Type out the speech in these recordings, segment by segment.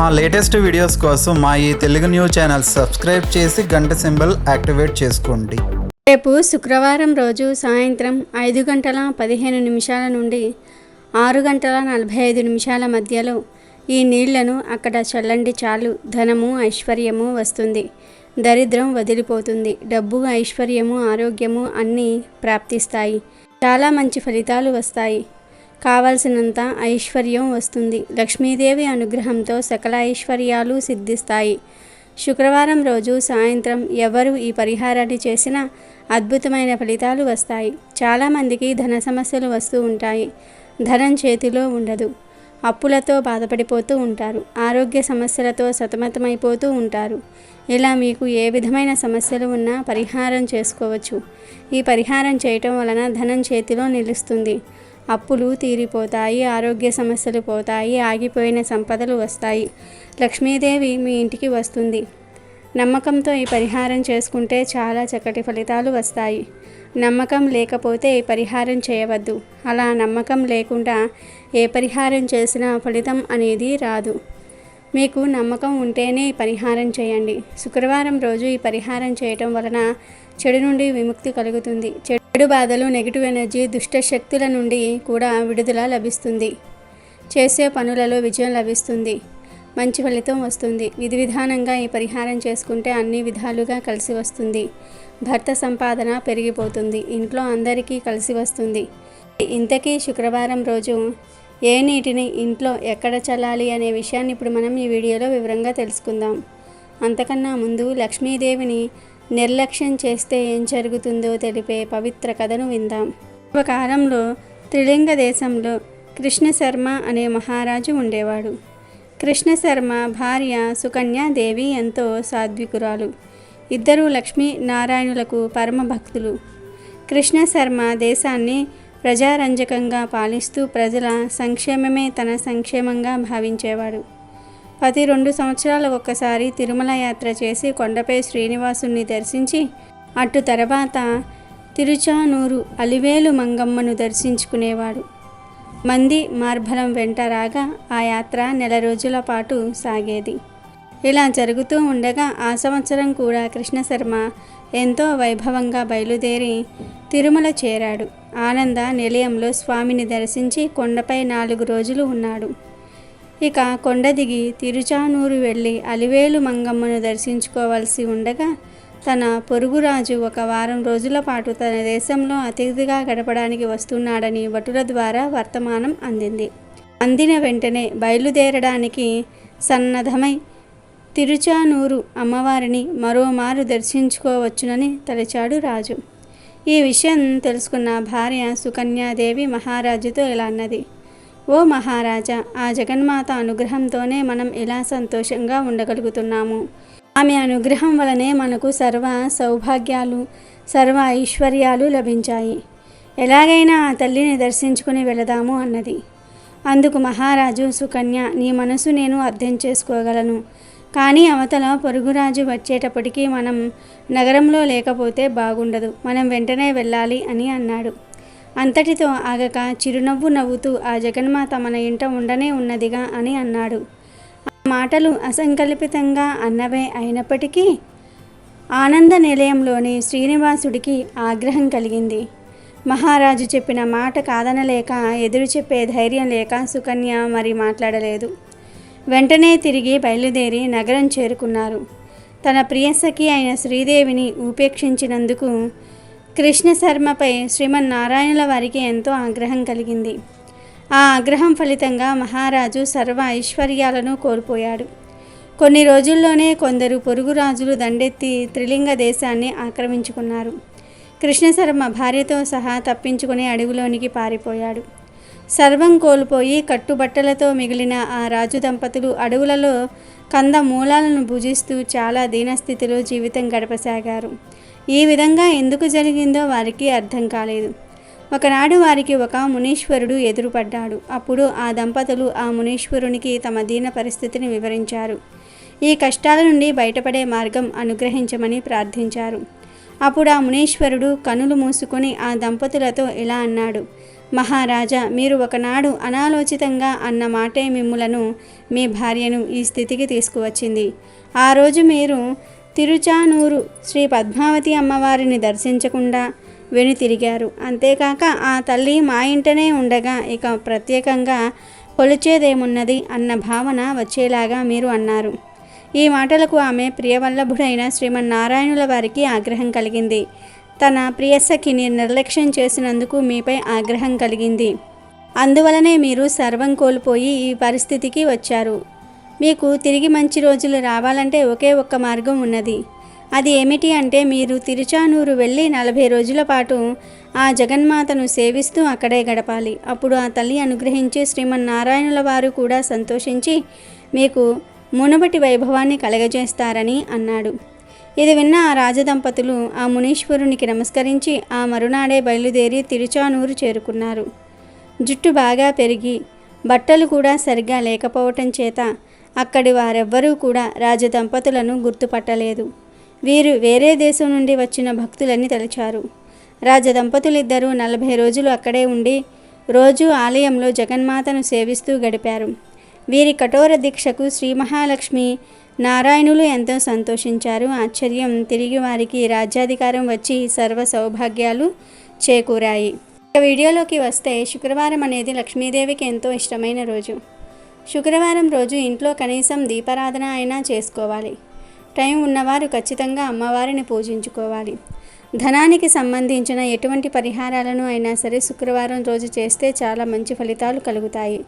మా latest videos కోసం మా ఈ తెలుగు న్యూస్ ఛానల్ సబ్స్క్రైబ్ చేసి గంట సింబల్ యాక్టివేట్ చేసుకోండి. రేపు శుక్రవారం రోజు సాయంత్రం ఐదు గంటల పదిహేను నిమిషాల నుండి ఆరు గంటల నలభై ఐదు నిమిషాల మధ్యలో ఈ నీళ్ళను అక్కడ చల్లండి చాలు. ధనము ఐశ్వర్యము వస్తుంది. దరిద్రం వదిలిపోతుంది. డబ్బు ఐశ్వర్యము ఆరోగ్యము అన్నీ ప్రాప్తిస్తాయి. చాలా మంచి ఫలితాలు వస్తాయి. కావలసినంత ఐశ్వర్యం వస్తుంది. లక్ష్మీదేవి అనుగ్రహంతో సకల ఐశ్వర్యాలు సిద్ధిస్తాయి. శుక్రవారం రోజు సాయంత్రం ఎవరు ఈ పరిహారాన్ని చేసినా అద్భుతమైన ఫలితాలు వస్తాయి. చాలామందికి ధన సమస్యలు వస్తూ ఉంటాయి. ధనం చేతిలో ఉండదు. అప్పులతో బాధపడిపోతూ ఉంటారు. ఆరోగ్య సమస్యలతో సతమతమైపోతూ ఉంటారు. ఇలా మీకు ఏ విధమైన సమస్యలు ఉన్నా పరిహారం చేసుకోవచ్చు. ఈ పరిహారం చేయటం వలన ధనం చేతిలో నిలుస్తుంది. అప్పులు తీరిపోతాయి ఆరోగ్య సమస్యలు పోతాయి ఆగిపోయిన సంపదలు వస్తాయి. లక్ష్మీదేవి మీ ఇంటికి వస్తుంది. నమ్మకంతో ఈ పరిహారం చేసుకుంటే చాలా చక్కటి ఫలితాలు వస్తాయి. నమ్మకం లేకపోతే ఈ పరిహారం చేయవద్దు. అలా నమ్మకం లేకుండా ఏ పరిహారం చేసినా ఫలితం అనేది రాదు. మీకు నమ్మకం ఉంటేనే ఈ పరిహారం చేయండి. శుక్రవారం రోజు ఈ పరిహారం చేయటం వలన చెడు నుండి విముక్తి కలుగుతుంది. చెడు బాధలు నెగిటివ్ ఎనర్జీ దుష్ట శక్తుల నుండి కూడా విడుదల లభిస్తుంది. చేసే పనులలో విజయం లభిస్తుంది. మంచి ఫలితం వస్తుంది. విధి విధానంగా ఈ పరిహారం చేసుకుంటే అన్ని విధాలుగా కలిసి వస్తుంది. భర్త సంపాదన పెరిగిపోతుంది. ఇంట్లో అందరికీ కలిసి వస్తుంది. ఇంతకీ శుక్రవారం రోజు ఏ నీటిని ఇంట్లో ఎక్కడ చల్లాలి అనే విషయాన్ని ఇప్పుడు మనం ఈ వీడియోలో వివరంగా తెలుసుకుందాం. అంతకన్నా ముందు లక్ష్మీదేవిని నిర్లక్ష్యం చేస్తే ఏం జరుగుతుందో తెలిపే పవిత్ర కథను విందాం. ఒక కాలంలో త్రిలింగ దేశంలో కృష్ణ శర్మ అనే మహారాజు ఉండేవాడు. కృష్ణ శర్మ భార్య సుకన్యాదేవి ఎంతో సాత్వికురాలు. ఇద్దరు లక్ష్మీ నారాయణులకు పరమ భక్తులు కృష్ణ శర్మ దేశాన్ని ప్రజారంజకంగా పాలిస్తూ ప్రజల సంక్షేమమే తన సంక్షేమంగా భావించేవాడు. ప్రతి రెండు సంవత్సరాలకు ఒక్కసారి తిరుమల యాత్ర చేసి కొండపై శ్రీనివాసుని దర్శించి అటు తర్వాత తిరుచానూరు అలివేలు మంగమ్మను దర్శించుకునేవాడు. మంది మార్బలం వెంట రాగా ఆ యాత్ర నెల రోజుల పాటు సాగేది. ఇలా జరుగుతూ ఉండగా ఆ సంవత్సరం కూడా కృష్ణశర్మ ఎంతో వైభవంగా బయలుదేరి తిరుమల చేరాడు. ఆనంద నిలయంలో స్వామిని దర్శించి కొండపై నాలుగు రోజులు ఉన్నాడు. ఇక కొండ దిగి తిరుచానూరు వెళ్ళి అలివేలు మంగమ్మను దర్శించుకోవాల్సి ఉండగా తన పొరుగురాజు ఒక వారం రోజుల పాటు తన దేశంలో అతిథిగా గడపడానికి వస్తున్నాడని భటుల ద్వారా వర్తమానం అందింది. అందిన వెంటనే బయలుదేరడానికి సన్నద్ధమై తిరుచానూరు అమ్మవారిని మరోమారు దర్శించుకోవచ్చునని తలచాడు రాజు. ఈ విషయం తెలుసుకున్న భార్య సుకన్యాదేవి మహారాజుతో ఇలా అన్నది. ఓ మహారాజా ఆ జగన్మాత అనుగ్రహంతోనే మనం ఇలా సంతోషంగా ఉండగలుగుతున్నాము. ఆమె అనుగ్రహం వలనే మనకు సర్వ సౌభాగ్యాలు సర్వ ఐశ్వర్యాలు లభించాయి. ఎలాగైనా ఆ తల్లిని దర్శించుకుని వెళదాము అన్నది. అందుకు మహారాజు సుకన్య నీ మనసు నేను అర్థం చేసుకోగలను. కానీ అవతల పొరుగురాజు వచ్చేటప్పటికీ మనం నగరంలో లేకపోతే బాగుండదు. మనం వెంటనే వెళ్ళాలి అని అన్నాడు. అంతటితో ఆగక చిరునవ్వు నవ్వుతూ ఆ జగన్మాత మన ఇంట ఉండనే ఉన్నదిగా అని అన్నాడు. ఆ మాటలు అసంకల్పితంగా అన్నవే అయినప్పటికీ ఆనంద నిలయంలోని శ్రీనివాసుడికి ఆగ్రహం కలిగింది. మహారాజు చెప్పిన మాట కాదనలేక ఎదురు చెప్పే ధైర్యం లేక సుకన్య మరి మాట్లాడలేదు. వెంటనే తిరిగి బయలుదేరి నగరం చేరుకున్నారు. తన ప్రియసఖి అయిన శ్రీదేవిని ఉపేక్షించినందుకు కృష్ణ శర్మపై శ్రీమన్నారాయణుల వారికి ఎంతో ఆగ్రహం కలిగింది. ఆ ఆగ్రహం ఫలితంగా మహారాజు సర్వ ఐశ్వర్యాలను కోల్పోయాడు. కొన్ని రోజుల్లోనే కొందరు పొరుగు రాజులు దండెత్తి త్రిలింగ దేశాన్ని ఆక్రమించుకున్నారు. కృష్ణశర్మ భార్యతో సహా తప్పించుకుని అడవిలోనికి పారిపోయాడు. సర్వం కోల్పోయి కట్టుబట్టలతో మిగిలిన ఆ రాజు దంపతులు అడవులలో కంద మూలాలను భుజిస్తూ చాలా దీనస్థితిలో జీవితం గడపసాగారు. ఈ విధంగా ఎందుకు జరిగిందో వారికి అర్థం కాలేదు. ఒకనాడు వారికి ఒక మునీశ్వరుడు ఎదురుపడ్డాడు. అప్పుడు ఆ దంపతులు ఆ మునీశ్వరునికి తమ దీన పరిస్థితిని వివరించారు. ఈ కష్టాల నుండి బయటపడే మార్గం అనుగ్రహించమని ప్రార్థించారు. అప్పుడు ఆ మునీశ్వరుడు కనులు మూసుకొని ఆ దంపతులతో ఇలా అన్నాడు. మహారాజా మీరు ఒకనాడు అనాలోచితంగా అన్న మాటే మిమ్ములను మీ భార్యను ఈ స్థితికి తీసుకువచ్చింది. ఆ రోజు మీరు తిరుచానూరు శ్రీ పద్మావతి అమ్మవారిని దర్శించకుండా వెనుతిరిగారు అంతేకాక ఆ తల్లి మా ఇంటనే ఉండగా ఇక ప్రత్యేకంగా కొలిచేదేమున్నది అన్న భావన వచ్చేలాగా మీరు అన్నారు. ఈ మాటలకు ఆమె ప్రియవల్లభుడైన శ్రీమన్నారాయణుల వారికి ఆగ్రహం కలిగింది. తన ప్రియసఖిని నిర్లక్ష్యం చేసినందుకు మీపై ఆగ్రహం కలిగింది. అందువలనే మీరు సర్వం కోల్పోయి ఈ పరిస్థితికి వచ్చారు. మీకు తిరిగి మంచి రోజులు రావాలంటే ఒకే ఒక్క మార్గం ఉన్నది. అది ఏమిటి అంటే మీరు తిరుచానూరు వెళ్ళి నలభై రోజుల పాటు ఆ జగన్మాతను సేవిస్తూ అక్కడే గడపాలి. అప్పుడు ఆ తల్లి అనుగ్రహించి శ్రీమన్నారాయణుల వారు కూడా సంతోషించి మీకు మునుపటి వైభవాన్ని కలగజేస్తారని అన్నాడు. ఇది విన్న ఆ రాజదంపతులు ఆ మునీశ్వరునికి నమస్కరించి ఆ మరునాడే బయలుదేరి తిరుచానూరు చేరుకున్నారు. జుట్టు బాగా పెరిగి బట్టలు కూడా సరిగ్గా లేకపోవటం చేత అక్కడి వారెవ్వరూ కూడా రాజదంపతులను గుర్తుపట్టలేదు. వీరు వేరే దేశం నుండి వచ్చిన భక్తులని తలిచారు. రాజదంపతులిద్దరూ నలభై రోజులు అక్కడే ఉండి రోజు ఆలయంలో జగన్మాతను సేవిస్తూ గడిపారు. వీరి కఠోర దీక్షకు శ్రీ మహాలక్ష్మి నారాయణులు ఎంతో సంతోషించారు. ఆశ్చర్యం! తిరిగి వారికి రాజ్యాధికారం వచ్చి సర్వ సౌభాగ్యాలు చేకూరాయి. ఇక వీడియోలోకి వస్తే శుక్రవారం అనేది లక్ష్మీదేవికి ఎంతో ఇష్టమైన రోజు. శుక్రవారం రోజు ఇంట్లో కనీసం దీపారాధన అయినా చేసుకోవాలి. టైం ఉన్నవారు ఖచ్చితంగా అమ్మవారిని పూజించుకోవాలి. ధనానికి సంబంధించిన ఎటువంటి పరిహారాలను అయినా సరే శుక్రవారం రోజు చేస్తే చాలా మంచి ఫలితాలు కలుగుతాయి.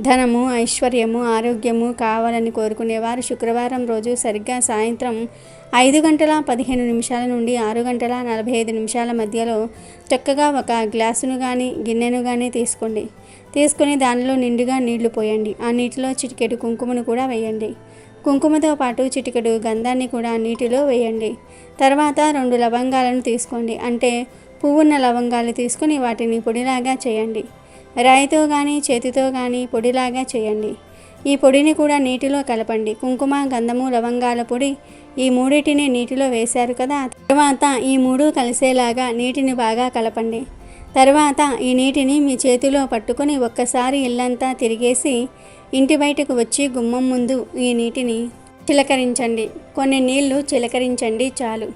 ధనము ఐశ్వర్యము ఆరోగ్యము కావాలని కోరుకునేవారు. శుక్రవారం రోజు సరిగ్గా సాయంత్రం ఐదు గంటల పదిహేను నిమిషాల నుండి ఆరు గంటల నలభై ఐదు నిమిషాల మధ్యలో చక్కగా ఒక గ్లాసును కానీ గిన్నెను కానీ తీసుకోండి. తీసుకుని దానిలో నిండుగా నీళ్ళు పోయండి. ఆ నీటిలో చిటికెడు కుంకుమను కూడా వేయండి. కుంకుమతో పాటు చిటికెడు గంధాన్ని కూడా నీటిలో వేయండి. తర్వాత రెండు లవంగాలను తీసుకోండి. అంటే పువ్వున్న లవంగాలు తీసుకొని వాటిని పొడిలాగా చేయండి. రాయితో కానీ చేతితో కానీ పొడిలాగా చేయండి. ఈ పొడిని కూడా నీటిలో కలపండి. కుంకుమ గంధము లవంగాల పొడి ఈ మూడింటిని నీటిలో వేశారు కదా? తర్వాత ఈ మూడు కలిసేలాగా నీటిని బాగా కలపండి. తర్వాత ఈ నీటిని మీ చేతిలో పట్టుకొని ఒక్కసారి ఇల్లంతా తిరిగేసి ఇంటి బయటకు వచ్చి గుమ్మం ముందు ఈ నీటిని చిలకరించండి. కొన్ని నీళ్ళు చిలకరించండి చాలు.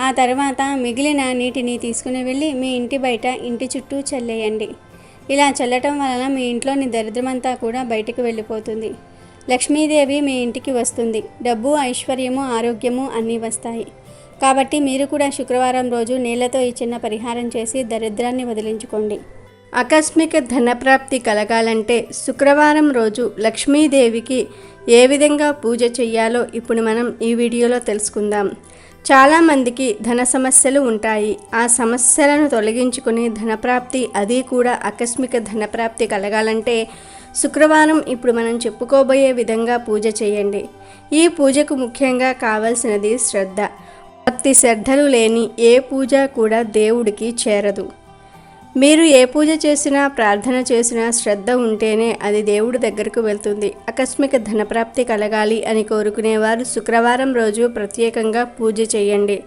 ఆ తర్వాత మిగిలిన నీటిని తీసుకుని వెళ్ళి మీ ఇంటి బయట ఇంటి చుట్టూ చల్లేయండి. ఇలా చల్లటం వలన మీ ఇంట్లోని దరిద్రమంతా కూడా బయటకు వెళ్ళిపోతుంది. లక్ష్మీదేవి మీ ఇంటికి వస్తుంది. డబ్బు ఐశ్వర్యము ఆరోగ్యము అన్నీ వస్తాయి. కాబట్టి మీరు కూడా శుక్రవారం రోజు నీళ్ళతో ఈ చిన్న పరిహారం చేసి దరిద్రాన్ని వదిలించుకోండి. ఆకస్మిక ధనప్రాప్తి కలగాలంటే శుక్రవారం రోజు లక్ష్మీదేవికి ఏ విధంగా పూజ చెయ్యాలో ఇప్పుడు మనం ఈ వీడియోలో తెలుసుకుందాం. చాలామందికి ధన సమస్యలు ఉంటాయి. ఆ సమస్యలను తొలగించుకుని ధనప్రాప్తి అది కూడా ఆకస్మిక ధనప్రాప్తి కలగాలంటే శుక్రవారం ఇప్పుడు మనం చెప్పుకోబోయే విధంగా పూజ చేయండి. ఈ పూజకు ముఖ్యంగా కావలసినది శ్రద్ధ. భక్తి శ్రద్ధలు లేని ఏ పూజ కూడా దేవుడికి చేరదు. మీరు ఏ పూజ చేసినా ప్రార్థన చేసినా శ్రద్ధ ఉంటేనే అది దేవుడి దగ్గరకు వెళ్తుంది. ఆకస్మిక ధనప్రాప్తి కలగాలి అని కోరుకునేవారు శుక్రవారం రోజు ప్రత్యేకంగా పూజ చేయండి.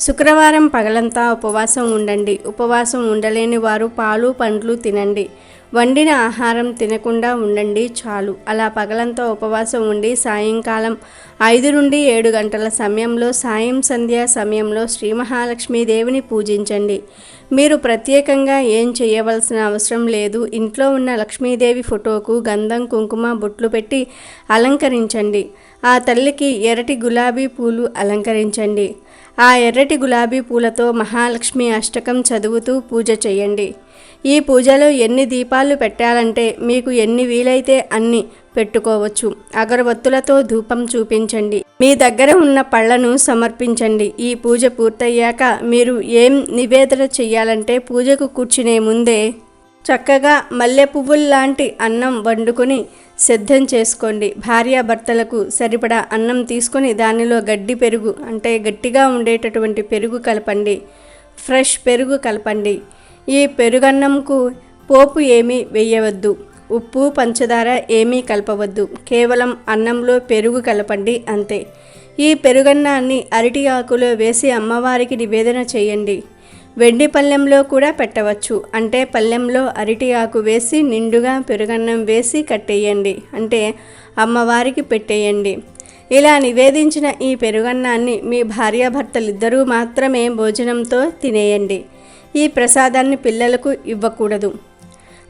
శుక్రవారం పగలంతా ఉపవాసం ఉండండి. ఉపవాసం ఉండలేని వారు పాలు పండ్లు తినండి. వండిన ఆహారం తినకుండా ఉండండి చాలు. అలా పగలంతా ఉపవాసం ఉండి సాయంకాలం ఐదు నుండి ఏడు గంటల సమయంలో సాయం సంధ్య సమయంలో శ్రీ మహాలక్ష్మీదేవిని పూజించండి. మీరు ప్రత్యేకంగా ఏం చేయవలసిన అవసరం లేదు. ఇంట్లో ఉన్న లక్ష్మీదేవి ఫోటోకు గంధం కుంకుమ బొట్లు పెట్టి అలంకరించండి. ఆ తల్లికి ఎర్రటి గులాబీ పూలు అలంకరించండి. ఆ ఎర్రటి గులాబీ పూలతో మహాలక్ష్మి అష్టకం చదువుతూ పూజ చేయండి. ఈ పూజలో ఎన్ని దీపాలు పెట్టాలంటే మీకు ఎన్ని వీలైతే అన్ని పెట్టుకోవచ్చు. అగరబత్తులతో ధూపం చూపించండి. మీ దగ్గర ఉన్న పళ్ళను సమర్పించండి. ఈ పూజ పూర్తయ్యాక మీరు ఏం నివేదన చెయ్యాలంటే పూజకు కూర్చునే ముందే చక్కగా మల్లె పువ్వుల్లాంటి అన్నం వండుకొని సిద్ధం చేసుకోండి. భార్యాభర్తలకు సరిపడా అన్నం తీసుకొని దానిలో గడ్డి పెరుగు అంటే గట్టిగా ఉండేటటువంటి పెరుగు కలపండి. ఫ్రెష్ పెరుగు కలపండి. ఈ పెరుగన్నంకు పోపు ఏమీ వేయవద్దు ఉప్పు పంచదార ఏమీ కలపవద్దు కేవలం అన్నంలో పెరుగు కలపండి అంతే. ఈ పెరుగన్నాన్ని అరటి ఆకులో వేసి అమ్మవారికి నివేదన చేయండి. వెండి పళ్ళెంలో కూడా పెట్టవచ్చు అంటే పళ్ళెంలో అరటి ఆకు వేసి నిండుగా పెరుగన్నం వేసి కట్టేయండి అంటే అమ్మవారికి పెట్టేయండి. ఇలా నివేదించిన ఈ పెరుగన్నాన్ని మీ భార్యాభర్తలిద్దరూ మాత్రమే భోజనంతో తినేయండి. ఈ ప్రసాదాన్ని పిల్లలకు ఇవ్వకూడదు.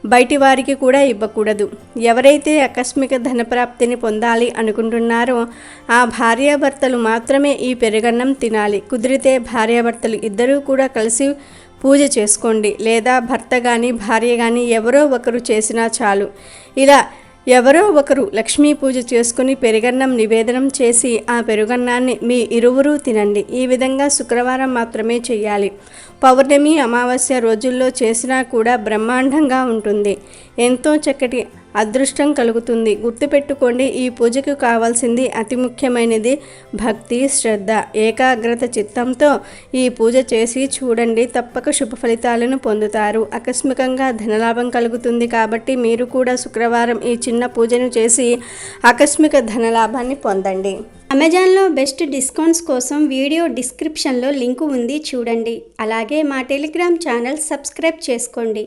బయటి వారికి కూడా ఇవ్వకూడదు. ఎవరైతే ఆకస్మిక ధనప్రాప్తిని పొందాలి అనుకుంటున్నారో ఆ భార్యాభర్తలు మాత్రమే ఈ పెరుగన్నం తినాలి. కుదిరితే భార్యాభర్తలు ఇద్దరూ కూడా కలిసి పూజ చేసుకోండి. లేదా భర్త కానీ భార్య కానీ ఎవరో ఒకరు చేసినా చాలు. ఇలా ఎవరో ఒకరు లక్ష్మీ పూజ చేసుకుని పెరుగన్నం నివేదనం చేసి ఆ పెరుగన్నాన్ని మీ ఇరువురు తినండి. ఈ విధంగా శుక్రవారం మాత్రమే చేయాలి పౌర్ణమి అమావాస్య రోజుల్లో చేసినా కూడా బ్రహ్మాండంగా ఉంటుంది. ఎంతో చక్కటి అదృష్టం కలుగుతుంది. గుర్తుపెట్టుకోండి ఈ పూజకు కావాల్సింది అతి ముఖ్యమైనది భక్తి శ్రద్ధ ఏకాగ్రత చిత్తంతో ఈ పూజ చేసి చూడండి తప్పక శుభ ఫలితాలను పొందుతారు. ఆకస్మికంగా ధనలాభం కలుగుతుంది కాబట్టి మీరు కూడా శుక్రవారం ఈ చిన్న పూజను చేసి ఆకస్మిక ధనలాభాన్ని పొందండి. అమెజాన్లో బెస్ట్ డిస్కౌంట్స్ కోసం వీడియో డిస్క్రిప్షన్లో లింకు ఉంది చూడండి. అలాగే మా టెలిగ్రామ్ ఛానల్ సబ్స్క్రైబ్ చేసుకోండి.